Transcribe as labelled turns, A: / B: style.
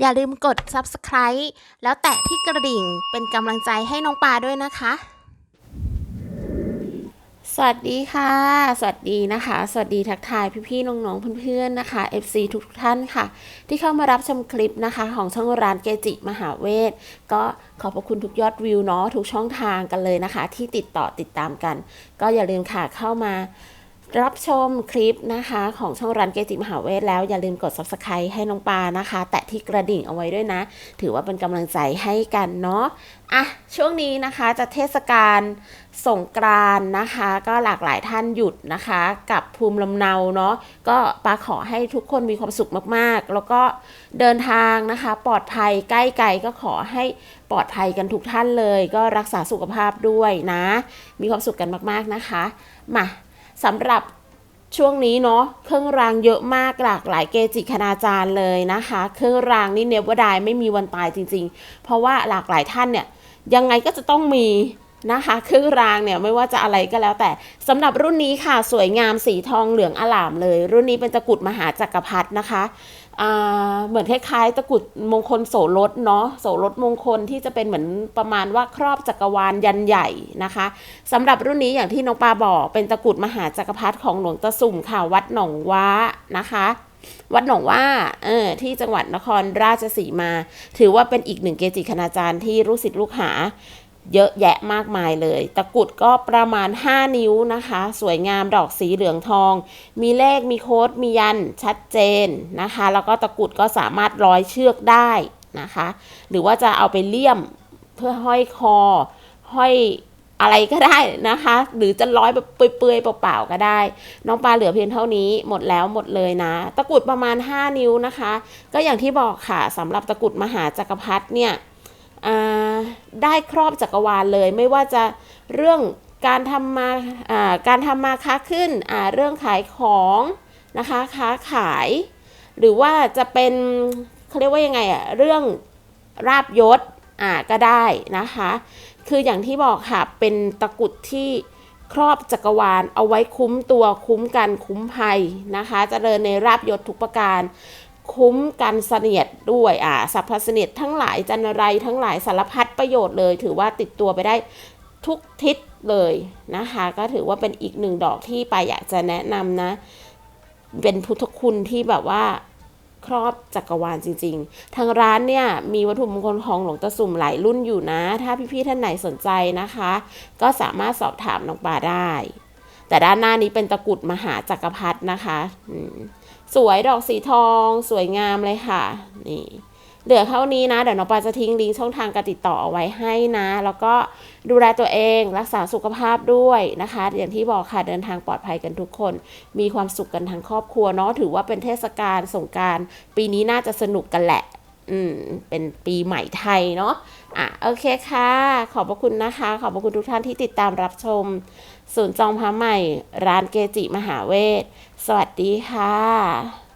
A: อย่าลืมกด subscribe แล้วแตะที่กระดิ่งเป็นกำลังใจให้น้องปลาด้วยนะคะ สวัสดีค่ะ สวัสดีนะคะ สวัสดีทักทายพี่ๆน้องๆเพื่อนๆนะคะ FC ทุกท่านค่ะ ที่เข้ามารับชมคลิปนะคะ ของช่องร้านเกจิมหาเวทก็ขอบพระคุณทุกยอดวิวเนาะทุกช่องทางกันเลยนะคะ ที่ติดต่อติดตามกัน ก็อย่าลืมค่ะเข้ามา รับชมคลิปนะคะของช่องรันเกจิมหาเวทแล้วอย่าลืมกด subscribe ให้น้องปานะคะ แตะที่กระดิ่งเอาไว้ด้วยนะ ถือว่าเป็นกำลังใจให้กันเนาะอะช่วงนี้นะคะจะเทศกาลสงกรานนะคะ ก็หลากหลายท่านหยุดนะคะ กับภูมิลำเนาเนาะก็ปาขอให้ทุกคนมีความสุขมากๆ แล้วก็เดินทางนะคะ ปลอดภัยใกล้ไกลก็ขอให้ปลอดภัยกันทุกท่านเลย ก็รักษาสุขภาพด้วยนะ มีความสุขกันมากๆนะคะมา สำหรับช่วงนี้เนาะเครื่องรางเยอะมากหลากหลายเกจิคณาจารย์เลยนะคะ เครื่องรางนี่เนวดายไม่มีวันตายจริง ๆ เพราะว่าหลากหลายท่านเนี่ยยังไงก็จะต้องมีนะคะเครื่องรางเนี่ยไม่ว่าจะอะไรก็แล้วแต่สำหรับรุ่นนี้ค่ะสวยงามสีทองเหลืองอลามเลย รุ่นนี้เป็นตะกรุดมหาจักรพรรดินะคะ เหมือนคล้ายๆตะกุดมงคลโสรถเนาะโสรถมงคลที่จะเป็นเหมือนประมาณว่าครอบจักรวาลยันใหญ่นะคะสำหรับรุ่นนี้อย่างที่น้องปาบอก เป็นตะกุดมหาจักรพรรดิของหลวงตาสุ่มค่ะวัดหนองว้านะคะวัดหนองว่าเออที่จังหวัดนครราชสีมา ถือว่าเป็นอีกหนึ่งเกจิคณาจารย์ที่ลูกศิษย์ลูกหา เยอะแยะมากมายเลย ตะกุดก็ประมาณ 5 นิ้วนะคะ สวยงามดอกสีเหลืองทอง มีเลขมีโค้ดมียันชัดเจนนะคะ แล้วก็ตะกุดก็สามารถร้อยเชือกได้นะคะ หรือว่าจะเอาไปเลี่ยมเพื่อห้อยคอ ห้อยอะไรก็ได้นะคะ หรือจะร้อยแบบเปื่อยๆเปล่าๆก็ได้ น้องปลาเหลือเพียงเท่านี้หมดแล้วหมดเลยนะ ตะกุดประมาณ 5 นิ้วนะคะ ก็อย่างที่บอกค่ะสำหรับตะกุดมหาจักรพรรดิเนี่ย ได้ครอบจักรวาลเลย ไม่ว่าจะเรื่องการทำมาการทำมาค้าขึ้นเรื่องขายของนะคะค้าขาย หรือว่าจะเป็นเขาเรียกว่ายังไงอะเรื่องราบยศอ่าก็ได้นะคะ คืออย่างที่บอกค่ะเป็นตะกุดที่ครอบจักรวาลเอาไว้คุ้มตัวคุ้มกันคุ้มภัยนะคะเจริญในราบยศทุกประการ คุ้มกันเสนียดด้วยอ่าสัพพเสนียดทั้งหลายจันไรทั้งหลายสารพัดประโยชน์เลย ถือว่าติดตัวไปได้ทุกทิศเลยนะคะ ก็ถือว่าเป็นอีกหนึ่งดอกที่ไปายอยากจะแนะนำนะ เป็นพุทธคุณที่แบบว่าครอบจักรวาลจริง ๆ ทางร้านเนี่ยมีวัตถุมงคลของหลวงตาสุ่มหลายรุ่นอยู่นะ ถ้าพี่ๆท่านไหนสนใจนะคะ ก็สามารถสอบถามน้องปาได้ แต่ด้านหน้านี้เป็นตะกรุดมหาจักรพรรดินะคะสวยดอกสีทอง สวยงามเลยค่ะ นี่ เหลือเท่านี้นะ เดี๋ยวน้องปาจะทิ้งลิงก์ช่องทางการติดต่อเอาไว้ให้นะ แล้วก็ดูแลตัวเองรักษาสุขภาพด้วยนะคะ อย่างที่บอกค่ะเดินทางปลอดภัยกันทุกคน มีความสุขกันทั้งครอบครัวเนาะถือว่าเป็นเทศกาลสงการปีนี้น่าจะสนุกกันแหละ อืมเป็นปีใหม่ไทยเนาะอะโอเคค่ะ ขอบพระคุณนะคะ ขอบพระคุณทุกท่านที่ติดตามรับชม ศูนย์จองพระใหม่ ร้านเกจิมหาเวท สวัสดีค่ะ